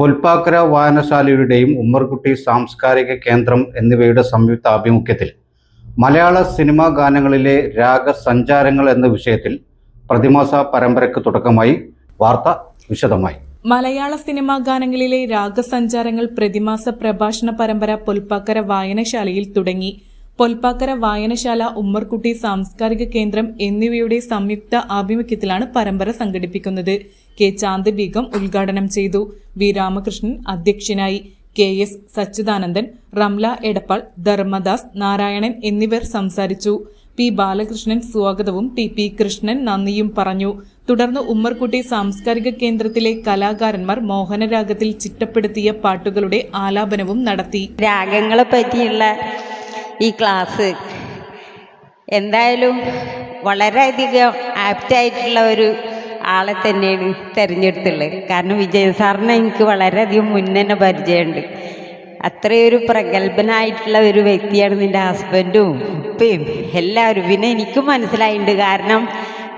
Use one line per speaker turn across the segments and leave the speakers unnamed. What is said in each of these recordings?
Pulpakkara വായനശാലയുടെയും Ummerkutty സാംസ്കാരിക കേന്ദ്രം എന്നിവയുടെ സംയുക്ത ആഭിമുഖ്യത്തിൽ മലയാള സിനിമാ ഗാനങ്ങളിലെ രാഗസഞ്ചാരങ്ങൾ എന്ന വിഷയത്തിൽ പ്രതിമാസ പരമ്പരയ്ക്ക് തുടക്കമായി. വാർത്ത വിശദമായി.
മലയാള സിനിമാ ഗാനങ്ങളിലെ രാഗസഞ്ചാരങ്ങൾ പ്രതിമാസ പ്രഭാഷണ പരമ്പര പുൽപ്പാക്കര വായനശാലയിൽ തുടങ്ങി. പൊൽപ്പാക്കര വായനശാല ഉമ്മർകുട്ടി സാംസ്കാരിക കേന്ദ്രം എന്നിവയുടെ സംയുക്ത ആഭിമുഖ്യത്തിലാണ് പരമ്പര സംഘടിപ്പിക്കുന്നത്. കെ ചാന്ത് ബീഗം ഉദ്ഘാടനം ചെയ്തു വി രാമകൃഷ്ണൻ അധ്യക്ഷനായി. കെ എസ് സച്ചിദാനന്ദൻ റംല എടപ്പാൾ ധർമ്മദാസ് നാരായണൻ എന്നിവർ സംസാരിച്ചു. പി ബാലകൃഷ്ണൻ സ്വാഗതവും ടി പി കൃഷ്ണൻ നന്ദിയും പറഞ്ഞു. തുടർന്ന് ഉമ്മർകുട്ടി സാംസ്കാരിക കേന്ദ്രത്തിലെ കലാകാരന്മാർ മോഹനരാഗത്തിൽ ചിട്ടപ്പെടുത്തിയ പാട്ടുകളുടെ ആലാപനവും നടത്തി.
രാഗങ്ങളെ പറ്റിയുള്ള ഈ ക്ലാസ് എന്തായാലും വളരെയധികം ആപ്റ്റായിട്ടുള്ള ഒരു ആളെ തന്നെയാണ് തിരഞ്ഞെടുത്തുള്ളത് കാരണം വിജയ സാറിനെ എനിക്ക് വളരെയധികം മുന്നേ പരിചയമുണ്ട്. അത്രയൊരു പ്രഗത്ഭനായിട്ടുള്ള ഒരു വ്യക്തിയാണ് നിന്റെ ഹസ്ബൻഡും ഉപ്പയും എല്ലാവരും. പിന്നെ എനിക്കും മനസ്സിലായിട്ടുണ്ട്. കാരണം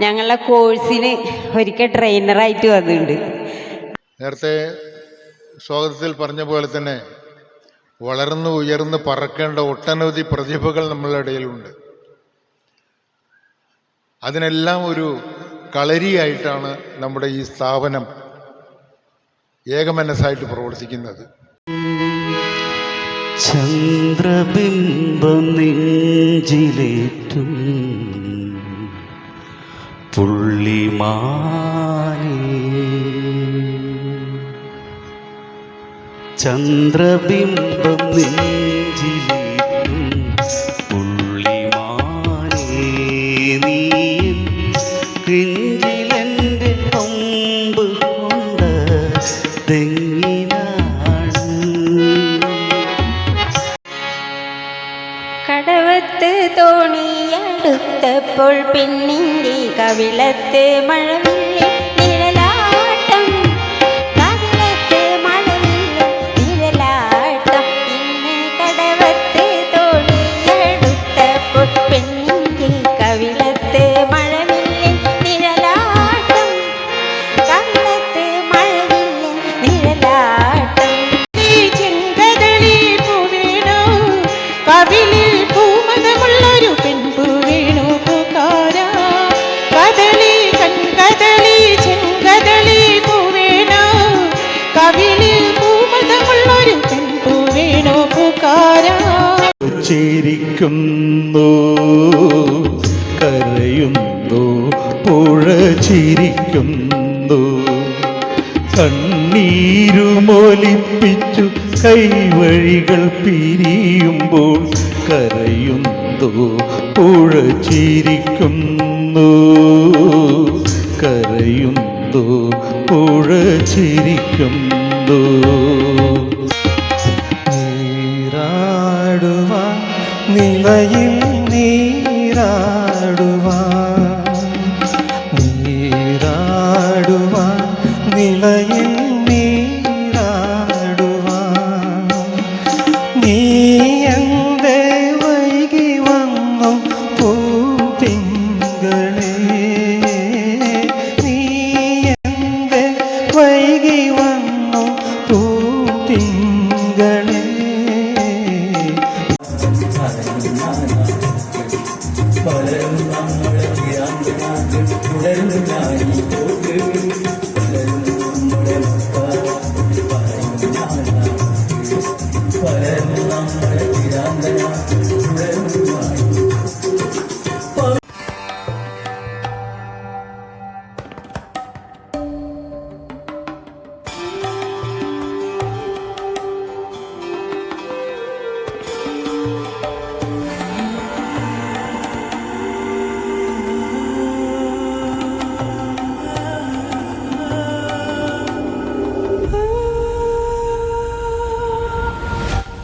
ഞങ്ങളുടെ കോഴ്സിന് ഒരിക്കൽ ട്രെയിനറായിട്ട് വന്നിട്ടുണ്ട്.
നേരത്തെ സ്വാഗതത്തിൽ പറഞ്ഞ പോലെ തന്നെ വളർന്നു ഉയർന്ന് പറക്കേണ്ട ഒട്ടനവധി പ്രതിഭകൾ നമ്മളുടെ ഇടയിലുണ്ട്. അതിനെല്ലാം ഒരു കളരിയായിട്ടാണ് നമ്മുടെ ഈ സ്ഥാപനം ഏകമനസ്സായിട്ട് പ്രവർത്തിക്കുന്നത്.
ചന്ദ്രബിംബം നെഞ്ചിലേറ്റും പുള്ളിമാനേ ചന്ദ്രബിംബം നെഞ്ചിലേറ്റും പുള്ളിമാനേ നീയും കിഞ്ചിലെൻ്റെ കൊമ്പ് കൊണ്ട് തെങ്ങിനാണ്
കടവത്ത് തോണിയടുത്തപ്പോൾ പെണ്ണിൻ്റെ കവിളത്ത് മഴവില്ല്
ചിരിക്കുന്നു കരയുന്നു പുഴ ചിരിക്കുന്നു. കണ്ണീരുമൊലിപ്പിച്ചു കൈവഴികൾ പിരിയുമ്പോൾ കരയുന്നു പുഴ ചിരിക്കുന്നു. നിലയിൽ നീരാടുവാൻ നീരാടുവാൻ നിലയിൽ നീരാടുവാൻ. നീ എന്തേ വൈകി വന്നു പൂത്തിങ്കളേ പലരും നമ്മളെ തുടരുന്ന